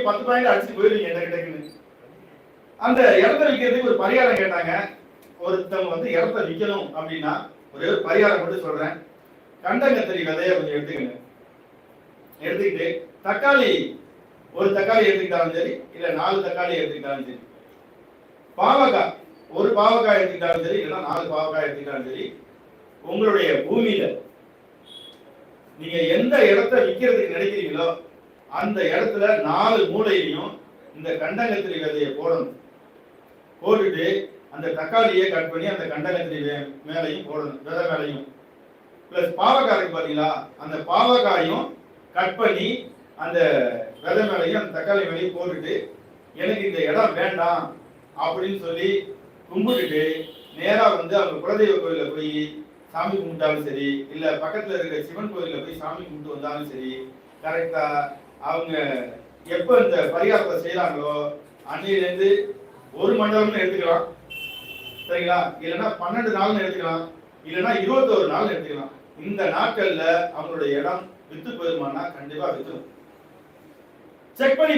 நீங்க பத்து பாயிண்ட் அடிச்சு போயிருவீங்க டக்கு டக்குன்னு அந்த இடத்த விற்கிறதுக்கு ஒரு பரிகாரம் கேட்டாங்க. ஒருத்தவங்க வந்து இடத்த விற்கணும் அப்படின்னா ஒரே ஒரு பரிகாரம் மட்டும் சொல்றேன். கண்டங்கத்திரி விதைய கொஞ்சம் எடுத்துக்கங்க. எடுத்துக்கிட்டு தக்காளி ஒரு தக்காளி எடுத்துக்கிட்டாலும் சரி இல்ல நாலு தக்காளி எடுத்துக்கிட்டாலும் சரி. பாவக்காய் ஒரு பாவக்காய் எடுத்துக்கிட்டாலும் சரி இல்லைன்னா நாலு பாவக்காய் எடுத்துக்கிட்டாலும் சரி உங்களுடைய பூமியில நீங்க எந்த இடத்த விற்கிறதுக்கு நினைக்கிறீங்களோ அந்த இடத்துல நாலு மூலையிலையும் இந்த கண்டங்கத்திரி விதையை போடணும். போட்டுட்டு அந்த தக்காளியை கட் பண்ணி அந்த கண்டங்கத்திரி மேலையும் போடணும் விதை மேலையும். பிளஸ் பாவக்காய் இருக்கு அந்த பாவக்காயும் கட் பண்ணி அந்த விதை மேலையும் அந்த தக்காளி மேலையும் போட்டுட்டு எனக்கு இந்த இடம் வேண்டாம் அப்படின்னு சொல்லி கும்பிட்டுட்டு நேராக வந்து அவங்க குலதெய்வ கோயிலில் போய் சாமி கும்பிட்டாலும் சரி இல்லை பக்கத்தில் இருக்கிற சிவன் கோயிலில் போய் சாமி கும்பிட்டு வந்தாலும் சரி கரெக்டாக அவங்க எப்ப இந்த பரிகாரத்தை செய்யறாங்களோ அன்னையிலேருந்து ஒரு மண்டலம்னு எடுத்துக்கலாம். சரிங்களா? இல்லைன்னா பன்னெண்டு நாள்னு எடுத்துக்கலாம். இல்லைன்னா இருபத்தோரு நாள் எடுத்துக்கலாம். இந்த நாட்கள்ல அவங்களுடைய இடம் வித்து போயிருமானா கண்டிப்பா வித்துரும். செக் பண்ணி